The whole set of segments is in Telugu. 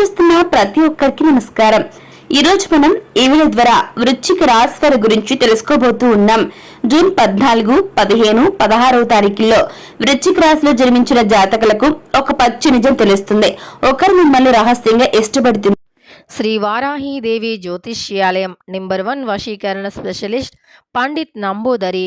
చూస్తున్న ప్రతి ఒక్కరికి నమస్కారం. ఈ రోజు మనం ఈ వీడియో ద్వారా వృశ్చిక రాశి వారి గురించి తెలుసుకోబోతూ ఉన్నాం. జూన్ పద్నాలుగు పదిహేను పదహారవ తారీఖుల్లో వృశ్చిక రాశిలో జన్మించిన జాతకులకు ఒక పచ్చి నిజం తెలుస్తుంది. ఒకరు మిమ్మల్ని రహస్యంగా ఇష్టపడుతుంది శ్రీ వారాహీదేవి జ్యోతిష్యాలయం నెంబర్ వన్ వశీకరణ స్పెషలిస్ట్ పండిత్ నంబూదరి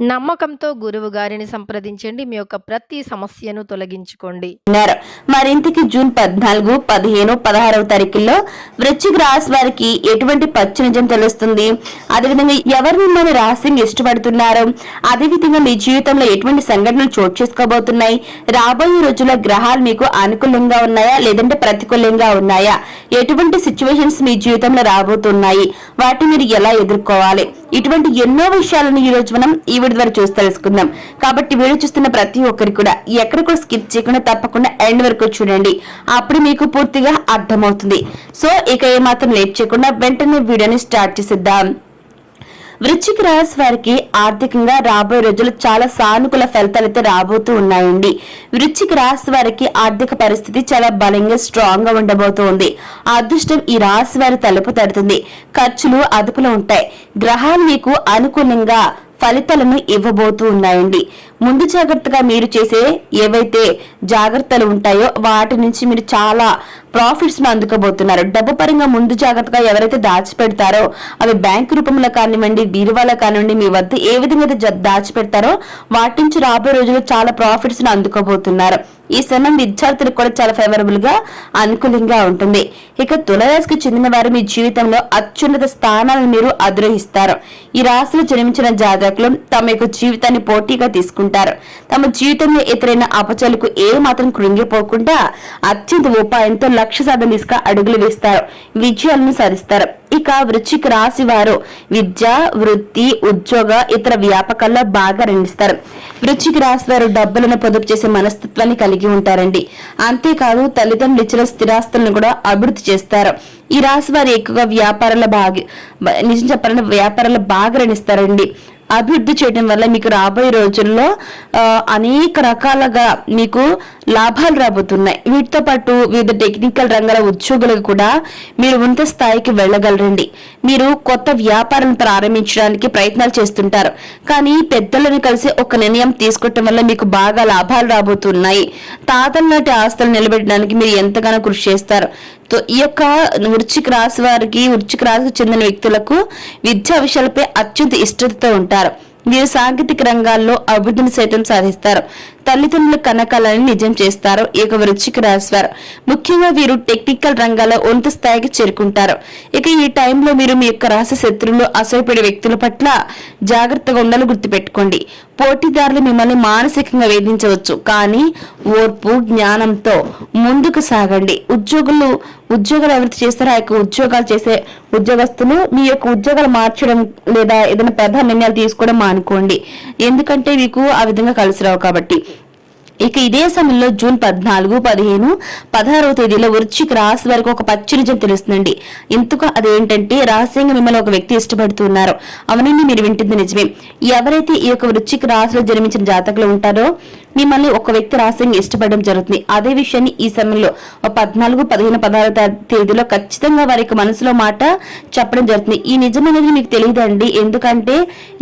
నమ్మకంతో గురువు గారిని సంప్రదించండి. మీ యొక్క ప్రతి సమస్యను తొలగించుకోండి. మరింతకి జూన్ పద్నాలుగు పదిహేను పదహారవ తారీఖుల్లో వృశ్చిక రాశి వారికి ఎటువంటి పచ్చి నిజం తెలుస్తుంది? అదేవిధంగా ఎవరు మిమ్మల్ని రహస్యంగా ఇష్టపడుతున్నారు? అదేవిధంగా మీ జీవితంలో ఎటువంటి సంఘటనలు చోటు చేసుకోబోతున్నాయి? రాబోయే రోజుల్లో గ్రహాలు మీకు అనుకూలంగా ఉన్నాయా? లేదంటే ప్రతికూలంగా ఉన్నాయా? ఎటువంటి సిచ్యువేషన్స్ మీ జీవితంలో రాబోతున్నాయి? వాటిని మీరు ఎలా ఎదుర్కోవాలి? ఇటువంటి ఎన్నో విషయాలను ఈ రోజు మనం ఈ వీడియో ద్వారా చూసి తెలుసుకుందాం. కాబట్టి వీడియో చూస్తున్న ప్రతి ఒక్కరికి కూడా ఎక్కడ కూడా స్కిప్ చేయకుండా తప్పకుండా ఎండ్ వరకు చూడండి. అప్పుడు మీకు పూర్తిగా అర్థమవుతుంది. సో ఇక ఏమాత్రం లేట్ చేయకుండా వెంటనే వీడియోని స్టార్ట్ చేసేద్దాం. వృశ్చిక రాశి వారికి ఆర్థికంగా రాబోయే రోజులు చాలా సానుకూల ఫలితాలు అయితే రాబోతూ ఉన్నాయండి. వృశ్చిక రాశి వారికి ఆర్థిక పరిస్థితి చాలా బలంగా స్ట్రాంగ్గా ఉండబోతోంది. అదృష్టం ఈ రాశి వారి తలుపు తడుతుంది. ఖర్చులు అదుపులో ఉంటాయి. గ్రహాలు మీకు అనుకూలంగా ఫలితాలను ఇవ్వబోతూ ఉన్నాయండి. ముందు జాగ్రత్తగా మీరు చేసే ఏవైతే జాగ్రత్తలు ఉంటాయో వాటి నుంచి మీరు చాలా ప్రాఫిట్స్ను అందుకోబోతున్నారు. డబ్బు పరంగా ముందు జాగ్రత్తగా ఎవరైతే దాచిపెడతారో అవి బ్యాంక్ రూపంలో కానివ్వండి బీరువాలో కానివ్వండి మీ వద్ద ఏ విధంగా దాచిపెడతారో వాటి నుంచి రాబోయే రోజుల్లో చాలా ప్రాఫిట్స్ను అందుకోబోతున్నారు. ఈ సమయం విద్యార్థులకు కూడా చాలా ఫేవరబుల్గా అనుకూలంగా ఉంటుంది. ఇక తులరాశికి చెందిన వారు మీ జీవితంలో అత్యున్నత స్థానాలను మీరు అధిరోహిస్తారు. ఈ రాశిలో జన్మించిన జాతకులు తమ యొక్క జీవితాన్ని పోటీగా తీసుకుంటారు. తమ జీవితంలో ఎదురైన అపచలకు ఏ మాత్రం కృంగిపోకుండా అత్యంత ఉపాయంతో లక్ష్య సాధన దిశగా అడుగులు వేస్తారు. విజయాలను సాధిస్తారు. ఇక వృశ్చిక రాశి వారు విద్య వృత్తి ఉద్యోగ ఇతర వ్యాపకాల్లో బాగా రణిస్తారు వృశ్చిక రాశి వారు డబ్బులను పొదుపు చేసే మనస్తత్వాన్ని కలిగి ఉంటారండి. అంతేకాదు తల్లిదండ్రులు ఇచ్చిన స్థిరాస్తులను కూడా అభివృద్ధి చేస్తారు. ఈ రాశి వారు ఎక్కువగా వ్యాపారాల బాగా నిజం చెప్పాలంటే వ్యాపారాలు బాగా రణిస్తారండి అభివృద్ధి చేయడం వల్ల మీకు రాబోయే రోజుల్లో అనేక రకాలుగా మీకు లాభాలు రాబోతున్నాయి. వీటితో పాటు వివిధ టెక్నికల్ రంగాల ఉద్యోగులకు కూడా మీరు ఉన్నత స్థాయికి వెళ్ళగలరండి. మీరు కొత్త వ్యాపారం ప్రారంభించడానికి ప్రయత్నాలు చేస్తుంటారు. కానీ పెద్దలను కలిసి ఒక నిర్ణయం తీసుకోవటం వల్ల మీకు బాగా లాభాలు రాబోతున్నాయి. తాతల నాటి ఆస్తులు నిలబెట్టడానికి మీరు ఎంతగానో కృషి చేస్తారు. ఈ యొక్క వృచ్చిక రాశి వారికి వృచ్చిక రాశికి చెందిన వ్యక్తులకు విద్యా విషయాలపై అత్యంత ఇష్టతతో ఉంటారు. వీరు సాంకేతిక రంగాల్లో అభివృద్ధిని సైతం సాధిస్తారు. తల్లిదండ్రుల కనకాలని నిజం చేస్తారు ఇక వృచ్చిక రాశివారు ముఖ్యంగా వీరు టెక్నికల్ రంగాల్లో ఉన్నత స్థాయికి చేరుకుంటారు. ఇక ఈ టైంలో మీరు మీ యొక్క రాశి శత్రువులు అసూయపడే వ్యక్తుల పట్ల జాగ్రత్తగా ఉండాలని గుర్తుపెట్టుకోండి. పోటీదారులు మిమ్మల్ని మానసికంగా వేధించవచ్చు. కానీ ఓర్పు జ్ఞానంతో ముందుకు సాగండి. ఉద్యోగులు ఉద్యోగాలు ఎవరైతే చేస్తారో ఆ యొక్క ఉద్యోగాలు చేసే ఉద్యోగస్తులు మీ యొక్క ఉద్యోగాలు మార్చడం లేదా ఏదైనా పెద్ద నిర్ణయాలు తీసుకోవడం మానుకోండి. ఎందుకంటే మీకు ఆ విధంగా కలిసి రావు కాబట్టి. ఇక ఇదే సమయంలో జూన్ పద్నాలుగు పదిహేను పదహారవ తేదీలో వృశ్చిక రాశి వారికి ఒక పచ్చి నిజం తెలుస్తుందండి. ఇంతకు అదేంటంటే రహస్యంగా మిమ్మల్ని ఒక వ్యక్తి ఇష్టపడుతున్నారు అవనండి మీరు వింటుంది నిజమే. ఎవరైతే ఈ యొక్క వృశ్చిక రాశిలో జన్మించిన జాతకులు ఉంటారో మిమ్మల్ని ఒక వ్యక్తి రహస్యంగా ఇష్టపడడం జరుగుతుంది. అదే విషయాన్ని ఈ సమయంలో పద్నాలుగు పదిహేను పదహారు తేదీలో ఖచ్చితంగా వారి యొక్క మనసులో మాట చెప్పడం జరుగుతుంది. ఈ నిజం అనేది మీకు తెలియదండి. ఎందుకంటే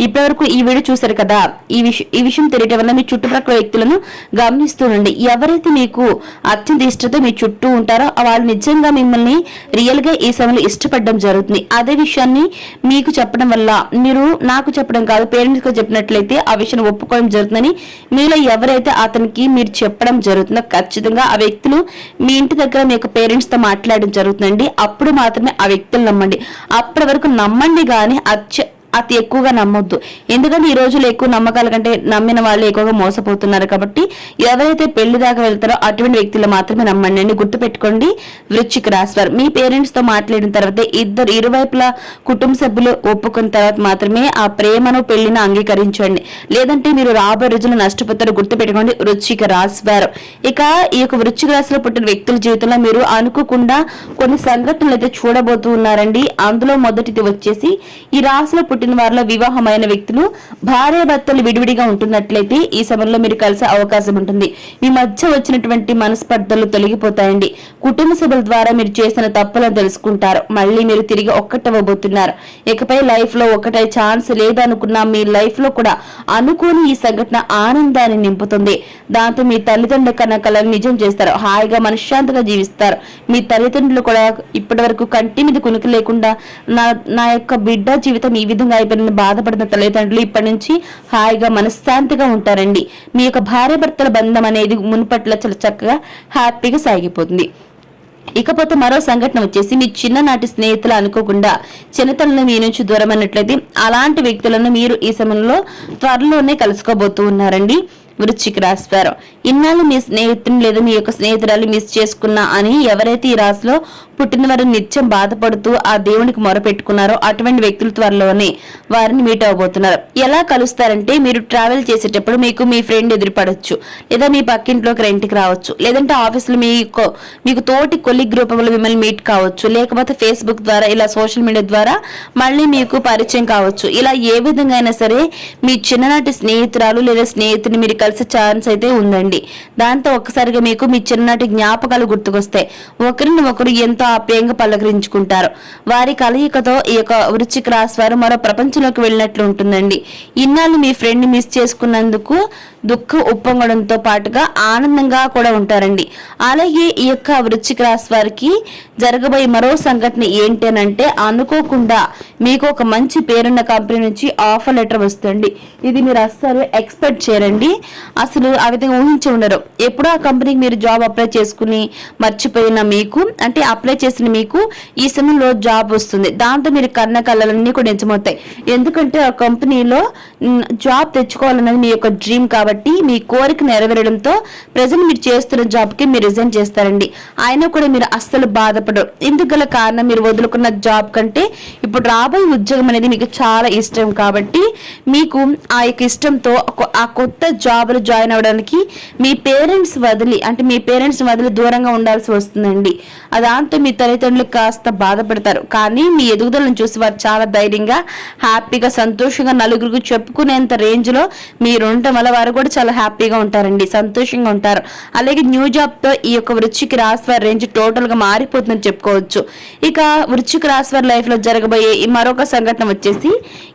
ఇప్పటివరకు ఈ వీడియో చూశారు కదా. ఈ విషయం ఈ విషయం తెలియటం వల్ల మీ చుట్టుపక్కల వ్యక్తులను గమనిస్తుండండి ఎవరైతే మీకు అత్యంత ఇష్టతో మీ చుట్టూ ఉంటారో వాళ్ళు నిజంగా మిమ్మల్ని రియల్గా ఈ సమయంలో ఇష్టపడడం జరుగుతుంది. అదే విషయాన్ని మీకు చెప్పడం వల్ల మీరు నాకు చెప్పడం కాదు పేరెంట్స్ చెప్పినట్లయితే ఆ విషయాన్ని ఒప్పుకోవడం జరుగుతుందని మీలో ఎవరైతే అతనికి మీరు చెప్పడం జరుగుతుందో? ఖచ్చితంగా ఆ వ్యక్తులు మీ ఇంటి దగ్గర మీ యొక్క పేరెంట్స్తో మాట్లాడడం జరుగుతుందండి. అప్పుడు మాత్రమే ఆ వ్యక్తులు నమ్మండి. అప్పటి వరకు నమ్మండి కానీ అత్య అతి ఎక్కువగా నమ్మొద్దు. ఎందుకంటే ఈ రోజుల్లో ఎక్కువ నమ్మకాల కంటే నమ్మిన వాళ్ళు ఎక్కువగా మోసపోతున్నారు కాబట్టి ఎవరైతే పెళ్ళి దాకా వెళ్తారో అటువంటి వ్యక్తులు మాత్రమే నమ్మండి. అండి గుర్తుపెట్టుకోండి. వృశ్చిక రాశి వారు. మీ పేరెంట్స్తో మాట్లాడిన తర్వాత ఇద్దరు ఇరువైపులా కుటుంబ సభ్యులు ఒప్పుకున్న తర్వాత మాత్రమే ఆ ప్రేమను పెళ్ళిని అంగీకరించండి. లేదంటే మీరు రాబోయే రోజులు నష్టపోతారు. గుర్తుపెట్టుకోండి. వృశ్చిక రాశి వారు. ఇక ఈ యొక్క వృశ్చిక రాశిలో పుట్టిన వ్యక్తుల జీవితంలో మీరు అనుకోకుండా కొన్ని సంఘటనలు అయితే చూడబోతూ ఉన్నారండి. అందులో మొదటిది వచ్చేసి ఈ రాశిలో పుట్టిన వారిలో వివాహమైన వ్యక్తులు భార్య భర్తలు విడివిడిగా ఉంటున్నట్లయితే ఈ సమయంలో మీరు కలిసే అవకాశం ఉంటుంది. మీ మధ్య వచ్చినటువంటి మనస్పర్ధలు తొలగిపోతాయండి. కుటుంబ సభ్యుల ద్వారా మీరు చేసిన తప్పులను తెలుసుకుంటారు. మళ్ళీ మీరు తిరిగి ఒక్కటవ్వబోతున్నారు. ఇకపై లైఫ్లో ఒకటే ఛాన్స్ లేదనుకున్న మీ లైఫ్లో కూడా అనుకోని ఈ సంఘటన ఆనందాన్ని నింపుతుంది. దాంతో మీ తల్లిదండ్రుల కన్నా కళను నిజం చేస్తారు. హాయిగా మనశ్శాంతిగా జీవిస్తారు. మీ తల్లిదండ్రులు కూడా ఇప్పటి వరకు కంటి మీద కునుకు లేకుండా నా నా యొక్క బిడ్డ జీవితం ఈ విధంగా అయిపోయిన బాధపడిన తల్లిదండ్రులు ఇప్పటి నుంచి హాయిగా మనశ్శాంతిగా ఉంటారండి. మీ యొక్క భార్య భర్తల బంధం అనేది మునుపట్ల చాలా చక్కగా హ్యాపీగా సాగిపోతుంది. ఇకపోతే మరో సంఘటన వచ్చేసి మీ చిన్ననాటి స్నేహితులు అనుకోకుండా చిన్నతనంలో మీ నుంచి దూరం అన్నట్లయితే అలాంటి వ్యక్తులను మీరు ఈ సమయంలో త్వరలోనే కలుసుకోబోతూ ఉన్నారండి. వృశ్చిక రాశారు. ఇన్నాళ్ళు మీ స్నేహితుని లేదా మీ యొక్క స్నేహితురాలు మిస్ చేసుకున్నా అని ఎవరైతే ఈ రాశిలో పుట్టిన వారు నిత్యం బాధపడుతూ ఆ దేవునికి మొరపెట్టుకున్నారో అటువంటి వ్యక్తుల త్వరలోనే వారిని మీట్ అవబోతున్నారు. ఎలా కలుస్తారంటే మీరు ట్రావెల్ చేసేటప్పుడు మీకు మీ ఫ్రెండ్ ఎదురుపడవచ్చు లేదా మీ పక్కింట్లోకి రెంట్కి రావచ్చు. లేదంటే ఆఫీస్లో మీకు మీకు తోటి కొలిగ్ రూపంలో మిమ్మల్ని మీట్ కావచ్చు. లేకపోతే ఫేస్బుక్ ద్వారా ఇలా సోషల్ మీడియా ద్వారా మళ్ళీ మీకు పరిచయం కావచ్చు. ఇలా ఏ విధంగా అయినా సరే మీ చిన్ననాటి స్నేహితురాలు లేదా స్నేహితుని మీరు కలిసే ఛాన్స్ అయితే ఉందండి. దాంతో ఒక్కసారిగా మీకు మీ చిన్ననాటి జ్ఞాపకాలు గుర్తుకొస్తాయి ఒకరిని ఒకరు ఎంతో ఆప్యాయంగా పలకరించుకుంటారు. వారి కలయికతో ఈ యొక్క వృచ్చిక రాశి వారు మరో ప్రపంచంలోకి వెళ్ళినట్లు ఉంటుందండి. ఇన్నాళ్ళు మీ ఫ్రెండ్ని మిస్ చేసుకున్నందుకు దుఃఖం ఉప్పొంగడంతో పాటుగా ఆనందంగా కూడా ఉంటారండి. అలాగే ఈ యొక్క వృచ్చిక రాశి వారికి జరగబోయే మరో సంఘటన ఏంటనంటే అనుకోకుండా మీకు ఒక మంచి పేరున్న కంపెనీ నుంచి ఆఫర్ లెటర్ వస్తుంది ఇది మీరు అస్సలు ఎక్స్పెక్ట్ చేయరండి. అసలు ఆ విధంగా ఊహించి ఉండరు. ఎప్పుడో ఆ కంపెనీకి మీరు జాబ్ అప్లై చేసుకుని మర్చిపోయిన మీకు అంటే అప్లై చేసిన మీకు ఈ సమయంలో జాబ్ వస్తుంది. దాంతో మీరు కన్న కళ్ళలన్నీ కూడా ఎంచమవుతాయి. ఎందుకంటే ఆ కంపెనీలో జాబ్ తెచ్చుకోవాలన్నది మీ యొక్క డ్రీమ్ కాబట్టి మీ కోరిక నెరవేరడంతో ప్రజెంట్ మీరు చేస్తున్న జాబ్కి మీరు రిజైన్ చేస్తారండి. ఆయన కూడా మీరు అస్సలు బాధపడరు. ఇందుకు గల కారణం మీరు వదులుకున్న జాబ్ కంటే ఇప్పుడు రాబోయే ఉద్యోగం అనేది మీకు చాలా ఇష్టం కాబట్టి మీకు ఆ యొక్క ఇష్టంతో ఆ కొత్త జాబ్ లో జాయిన్ అవ్వడానికి మీ పేరెంట్స్ వదిలి అంటే మీ పేరెంట్స్ వదిలి దూరంగా ఉండాల్సి వస్తుందండి. దాంతో మీ తల్లిదండ్రులు కాస్త బాధపడతారు. కానీ మీ ఎదుగుదలను చూసి వారు చాలా ధైర్యంగా హ్యాపీగా సంతోషంగా నలుగురికి చెప్పుకునేంత రేంజ్లో మీరు ఉండటం వల్ల వారు కూడా చాలా హ్యాపీగా ఉంటారండి. సంతోషంగా ఉంటారు. అలాగే న్యూ జాబ్తో ఈ యొక్క వృచ్చికి రాశి వారి రేంజ్ టోటల్గా మారిపోతుందని చెప్పుకోవచ్చు. ఇక వృచ్చిక రాశి వారి లైఫ్లో జరగబోయే ఈ మరొక సంఘటన వచ్చేసి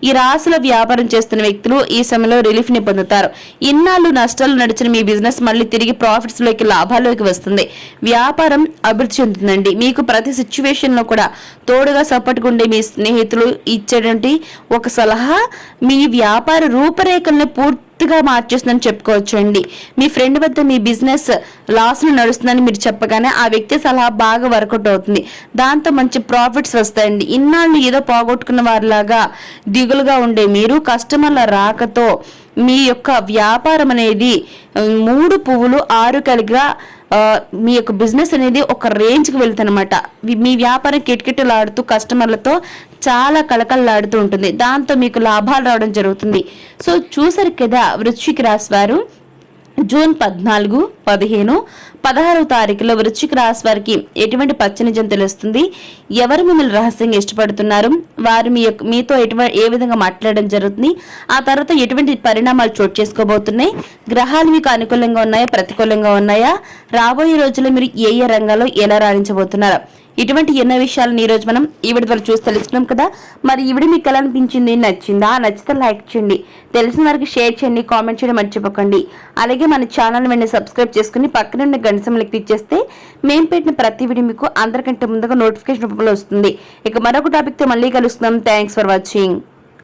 ఈ రాశిలో వ్యాపారం చేస్తున్న వ్యక్తులు ఈ సమయంలో రిలీఫ్ని పొందుతారు. ఇన్నాళ్ళు నష్టాలు నడిచిన మీ బిజినెస్ మళ్ళీ తిరిగి ప్రాఫిట్స్లోకి లాభాల్లోకి వస్తుంది. వ్యాపారం అభివృద్ధి చెందుతుందండి. మీకు ప్రతి సిచ్యువేషన్లో కూడా తోడుగా సపోర్ట్గా ఉండే మీ స్నేహితులు ఇచ్చేటువంటి ఒక సలహా మీ వ్యాపార రూపరేఖల్ని పూర్తిగా మార్చేస్తుందని చెప్పుకోవచ్చు అండి మీ ఫ్రెండ్ వద్ద మీ బిజినెస్ లాస్ నడుస్తుందని మీరు చెప్పగానే ఆ వ్యక్తి సలహా బాగా వర్కౌట్ అవుతుంది. దాంతో మంచి ప్రాఫిట్స్ వస్తాయండి. ఇన్నాళ్ళు ఏదో పోగొట్టుకున్న వారిలాగా దిగులుగా ఉండే మీరు కస్టమర్ల రాకతో మీ యొక్క వ్యాపారం అనేది మూడు పువ్వులు ఆరు కలిగా మీ యొక్క బిజినెస్ అనేది ఒక రేంజ్కి వెళ్తానమాట మీ వ్యాపారం కిటకిటలాడుతూ కస్టమర్లతో చాలా కళకళలాడుతూ ఉంటుంది. దాంతో మీకు లాభాలు రావడం జరుగుతుంది. సో చూసారు కదా వృశ్చిక రాశి వారు జూన్ పద్నాలుగు పదిహేను పదహారవ తారీఖులో వృశ్చిక రాశి వారికి ఎటువంటి పచ్చనిజం తెలుస్తుంది? ఎవరు మిమ్మల్ని రహస్యంగా ఇష్టపడుతున్నారు? వారు మీ యొక్క మీతో ఎటువంటి ఏ విధంగా మాట్లాడడం జరుగుతుంది? ఆ తర్వాత ఎటువంటి పరిణామాలు చోటు చేసుకోబోతున్నాయి? గ్రహాలు మీకు అనుకూలంగా ఉన్నాయా? ప్రతికూలంగా ఉన్నాయా? రాబోయే రోజుల్లో మీరు ఏ ఏ రంగాల్లో ఎలా రాణించబోతున్నారు? ఇటువంటి ఎన్నో విషయాలను ఈ రోజు మనం ఈ ద్వారా చూసి తెలుసుకున్నాం కదా. మరి ఈవిడ మీకు ఎలా అనిపించింది? నచ్చిందా? నచ్చితే లైక్ చేయండి. తెలిసిన వారికి షేర్ చేయండి కామెంట్ చేయడం మర్చిపోకండి. అలాగే మన ఛానల్ వెంటనే సబ్స్క్రైబ్ చేసుకుని పక్కన ఉన్న గంట సింబల్ క్లిక్ చేస్తే మేము పెట్టిన ప్రతి వీడియో మీకు అందరికంటే ముందుగా నోటిఫికేషన్ రూపంలో వస్తుంది. ఇక మరొక టాపిక్తో మళ్ళీ కలుస్తున్నాం. Thanks for watching.